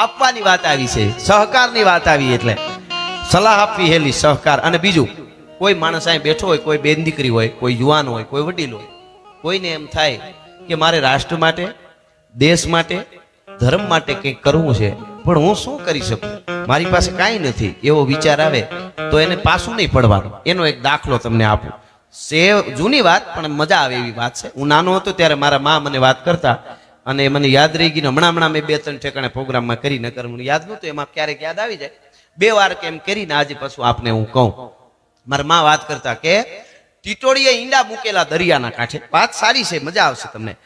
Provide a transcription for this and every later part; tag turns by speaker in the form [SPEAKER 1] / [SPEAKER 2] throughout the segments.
[SPEAKER 1] આપવાની વાત આવી છે, સહકારની વાત આવી એટલે. સલાહ આપવી હેલી, સહકાર. અને બીજું, કોઈ માણસ અહીં બેઠો હોય, કોઈ બેન દીકરી હોય, કોઈ યુવાન હોય, કોઈ વડીલ હોય, કોઈને એમ થાય કે મારે રાષ્ટ્ર માટે, દેશ માટે, ધર્મ માટે કંઈક કરવું છે, પણ હું શું કરી શકું? મારી પાસે કાંઈ નથી. એવો વિચાર આવે તો એને પાછું નહીં પડવાનું. એનો એક દાખલો તમને આપું. સે જૂની વાત, પણ મજા આવે એવી વાત છે. હું નાનો હતો ત્યારે મારા મા મને વાત કરતા અને મને યાદ રહી ગઈ હમણાં હમણાં મેં બે ત્રણ ઠેકાણે પ્રોગ્રામમાં કરી, નકર મને યાદ નહોતું, એમાં ક્યારેક યાદ આવી જાય. બે વાર કેમ કરીને આજે પાછું આપને હું કહું. મારા માં વાત કરતા કે, ટીટોળીએ ઈંડા મૂકેલા દરિયાના કાંઠે. વાત સારી છે, મજા આવશે તમને.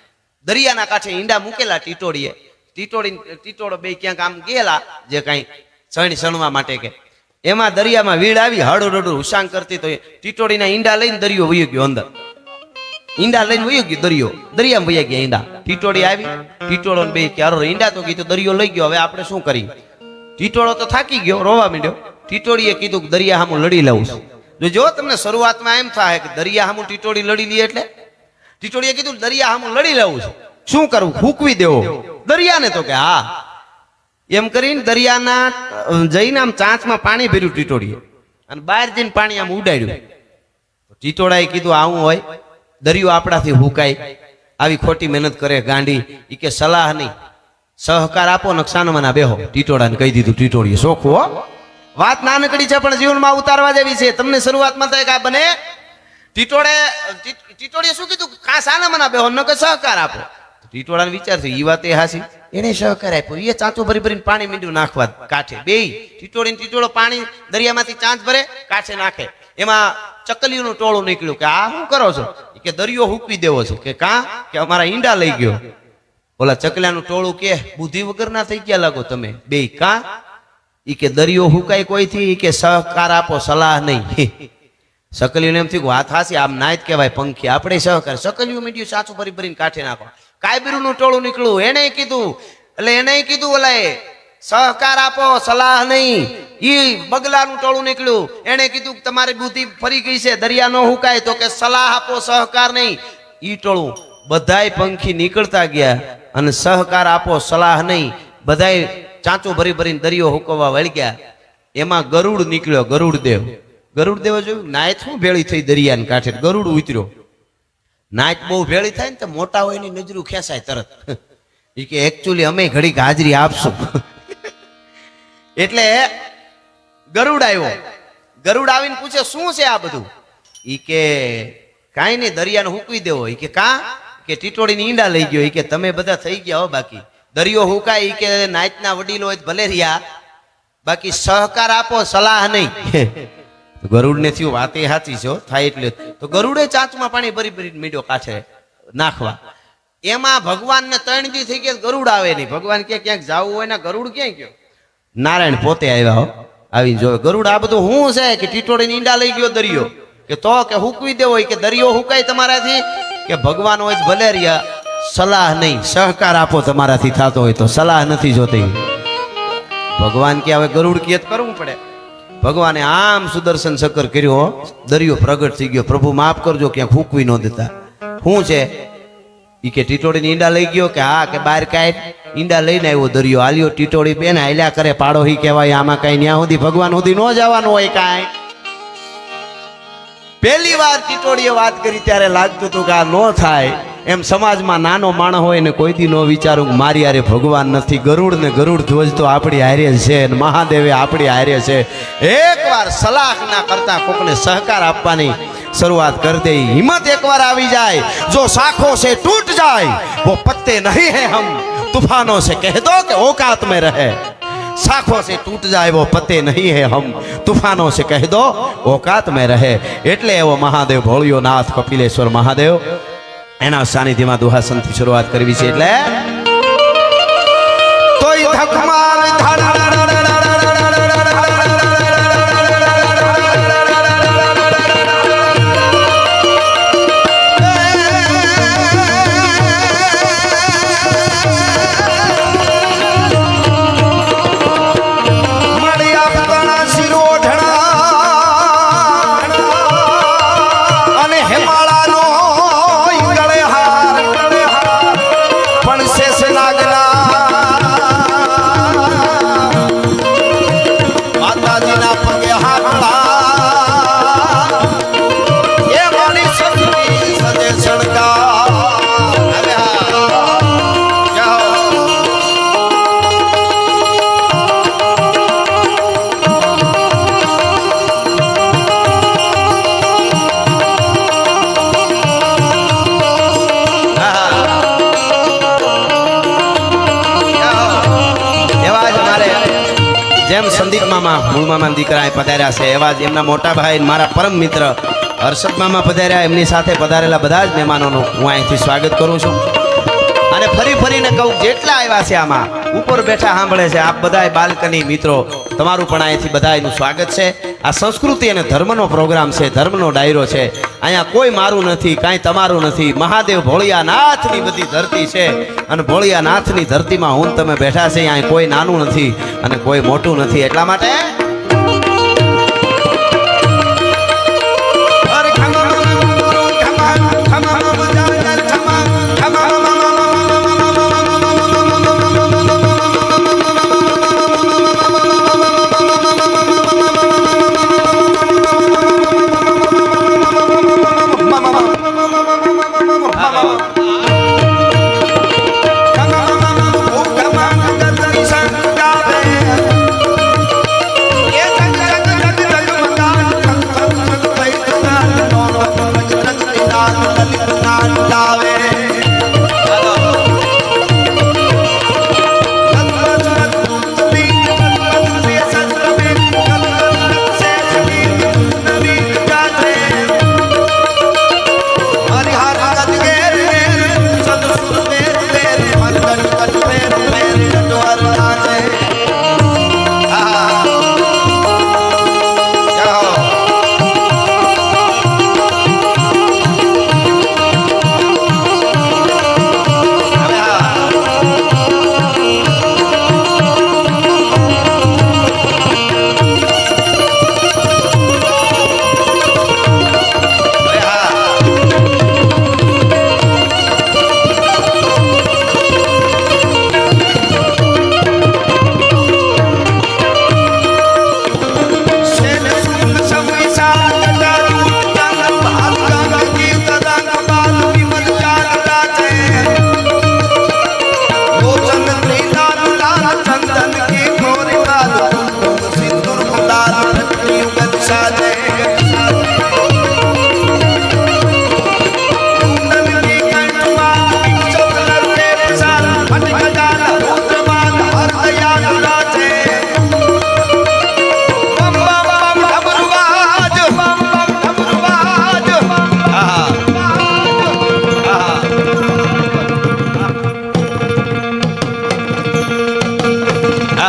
[SPEAKER 1] દરિયાના કાંઠે ઈંડા મૂકેલા ટીટોળીએ. ટીટોળી, ટીટોળો બે ક્યાંક આમ ગયેલા, જે કાંઈ સણી સણવા માટે કે. એમાં દરિયામાં વીડ આવી હળુ રડુ હુશાંગ કરતી તો ટીટોળીના ઈંડા લઈને દરિયો વયો ગયો અંદર. ઈંડા લઈને વયો ગયો દરિયો. દરિયામાં વયા ગયા ઈંડા. ટીટોળી આવી. ટીટોળો બે ક્યારો ઈંડા તો કીધું દરિયો લઈ ગયો. હવે આપણે શું કરીએ? ટીટોળો તો થાકી ગયો, રોવા માંડ્યો. ટીટોળીએ કીધું કે દરિયા હામું લડી લઉં છું. જો તમને શરૂઆતમાં એમ થાય કે દરિયા હામું ટીટોળી લડી લઈએ એટલે? ટીટોળીએ કીધું દરિયા હામું લડી લઉં છું. શું કરવું ફૂકવી દેવો. દરિયાને તો કે હા. એમ કરીને દરિયાના જઈને આમ ચાંચમાં પાણી ભર્યું ટીટોળીએ. અને બહાર જઈને પાણી આમ ઉડાડ્યું. ટીટોળાએ કીધું, આવું હોય. દરિયો આપણાથી હુકાય. આવી ખોટી મહેનત કરે ગાંડી. એ કે સલાહ નહીં. સહકાર આપો નકસાનમાં બેહો. ટીટોળાને કહી દીધું ટીટોળીએ. હો? વાત નાનકડી છે, પણ જીવનમાં ઉતારવા જેવી છે. તમને શરૂઆતમાં તો એક આ બને. ટીટોળે ટીટોળીએ શું કીધું? કા સાનામાં બેહો, ન કે સહકાર આપો. ટીટોળાને વિચાર છે, ઈ વાત એ હાસી. એને સહકાર આપ્યો. એ ચાંચો ભરી ભરીને પાણી મીંડું નાખવા કાંઠે. બે ટીટોળીને ટીટોળો પાણી દરિયામાંથી ચાંચ ભરે, કાંઠે નાખે. એમાં ચકલીનું ટોળું નીકળ્યું કે, આ શું કરો છો? કે દરિયો હૂકવી દેવો છે. કે કા? કે અમારા ઈંડા લઈ ગયો. ઓલા ચકલાનું ટોળું કે, બુદ્ધિ વગરના થઈ ગયા લાગો તમે? બે, કા? ઈ કે, દરિયો હુકાય કોઈથી? કે, સહકાર આપો, સલાહ નહીં. સકલીઓને એમ થયું વાત હાસી આમ જ કહેવાય પંખી. આપણે સહકાર. સકલીઓ મીડિયું સાચું ભરી ભરીને કાઢે નાખો. કાયબીરુનું ટોળું નીકળ્યું. એને કીધું. એટલે એને કીધું ઓલાએ સહકાર આપો, સલાહ નહીં. ઈ બગલાનું ટોળું નીકળ્યું. એને કીધું તમારી બુદ્ધિ ફરી ગઈ છે, દરિયા ન હુકાય. તો કે સલાહ આપો, સહકાર નહીં. ઈ ટોળું બધાય પંખી નીકળતા ગયા અને સહકાર આપો, સલાહ નહીં. બધાય ચાંચો ભરી ભરીને દરિયો હુકવવા વળી ગયા એમાં ગરુડ નીકળ્યો, ગરુડ દેવ. ગરુડ દેવ જોયું નાયત શું ભેળી થઈ દરિયાને કાંઠે? ગરુડ ઉતર્યો. નાયત બહુ ભેળી થાય ને તો મોટા હોય એની નજરું ખેંચાય તરત. એ કે એકચ્યુઅલી અમે ઘડીક હાજરી આપશું. એટલે ગરુડ આવ્યો. ગરુડ આવીને પૂછે, શું છે આ બધું? ઈ કે, કાંઈ નહીં, દરિયાને હુકવી દેવો. ઈ કે, કા? કે, ટીટોળીની ઈંડા લઈ ગયો. ઈ કે, તમે બધા થઈ ગયા હો બાકી. દરિયો હુકાય, ઈ કે, નાયતના વડીલો હોય ભલે રહ્યા. બાકી સહકાર આપો, સલાહ નહીં. ગરુડને થયું, વાત સાચી છો થાય એટલે. તો ગરુડે ચાંચમાં પાણી ભરી ભરી મીડો કાઠે નાખવા. એમાં ભગવાનને ત્રણ થઈ ગયા, ગરુડ આવે નહીં. ભગવાન કે, ક્યાંક જવું હોય ને ગરુડ ક્યાંય ગયો? નારાયણ પોતે આવ્યા હો. આવી જો ગરુડ, આ બધું હું છે કે ટીટોળી ઈંડા લઈ ગયો દરિયો? કે તો કે હુકવી દેવો કે દરિયો હુકાય તમારાથી? કે ભગવાન હોય ભલે રહ્યા. સલાહ નહીં. સહકાર આપો તમારાથી થતો હોય તો. સલાહ નથી જોતી. ભગવાન કે હવે ગરુડ કે કરવું પડે. ભગવાને આમ સુદર્શન ચક્કર કર્યો. દરિયો પ્રગટ થઈ ગયો. પ્રભુ માફ કરજો, ક્યાંક હુકવી ન દેતા. શું છે ઈ કે ટીટોળીને ઈંડા લઈ ગયો કે હા કે બહાર કાંઈ ઈંડા લઈને આવ્યો દરિયો. આલ્યો ટીટોળી બેન હાલ્યા કરે પાડો હી કહેવાય. આમાં કાંઈ ન્યા સુધી ભગવાન સુધી ન જવાનું હોય કાંઈ. પહેલી વાર ટીટોળીએ વાત કરી ત્યારે લાગતું હતું કે આ ન થાય. એમ સમાજમાં નાનો માણસ હોય ને કોઈ દી ન વિચારું કે મારી હારે ભગવાન નથી. ગરુડ ને ગરુડ ધ્વજ તો આપણી હારે છે ને મહાદેવે આપણી હારે છે. એકવાર સલાહ ના કરતા કોકને સહકાર આપવાની શરૂઆત કર દે. હિંમત એકવાર આવી જાય. જો સાખો સે ટૂટ જાય. વો પત્તે નહીં હે હમ. તૂફાનો સે કહે દો કે ઓકાત મે રહે. સાખો સે ટૂટ જાય, વો પતે નહીં હે હમ. તૂફાનો સે કહે દો, ઓકાત મે રહે. એટલે એવો મહાદેવ ભોળિયો નાથ કપિલેશ્વર મહાદેવ એના સાનિધ્યમાં દુહાસનથી શરૂઆત કરવી છે. એટલે તોય ધકમાવ મૂળ મામાના દીકરા પધાર્યા છે. એવા જ એમના મોટા ભાઈ મારા પરમ મિત્ર હર્ષદ મામા પધાર્યા. એમની સાથે પધારેલા બધા જ મહેમાનોનું હું અહીંથી સ્વાગત કરું છું. અને ફરી ફરીને કહું, જેટલા આવ્યા છે આમાં, ઉપર બેઠા સાંભળે છે, આપ બધાય બાલ્કની મિત્રો, તમારું પણ અહીંથી બધાયનું સ્વાગત છે. આ સંસ્કૃતિ અને ધર્મનો પ્રોગ્રામ છે, ધર્મનો ડાયરો છે. અહીંયા કોઈ મારું નથી, કાંઈ તમારું નથી. મહાદેવ ભોળિયાનાથની બધી ધરતી છે. અને ભોળિયાનાથની ધરતીમાં હું તમે બેઠા છે અહીંયા કોઈ નાનું નથી અને કોઈ મોટું નથી. એટલા માટે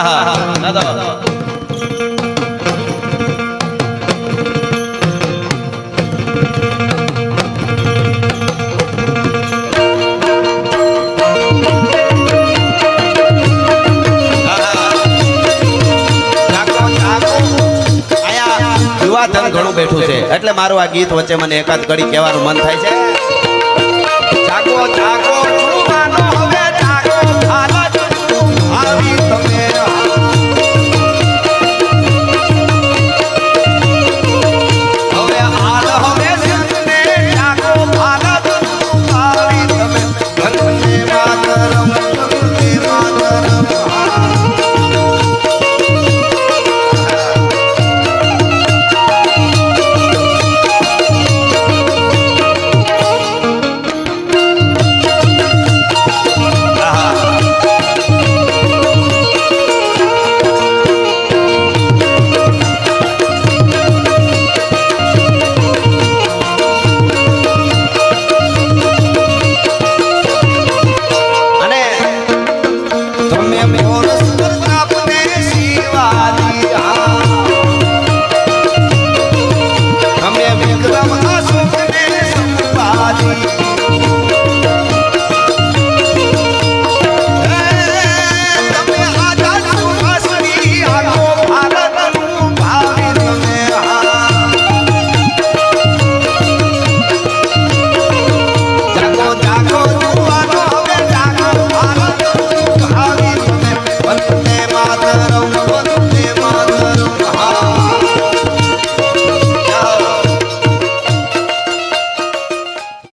[SPEAKER 1] અહીંયા ઘણું બેઠું છે એટલે મારું આ ગીત વચ્ચે મને એકાદ ઘડી કહેવાનું મન થાય છે જાગો જાગો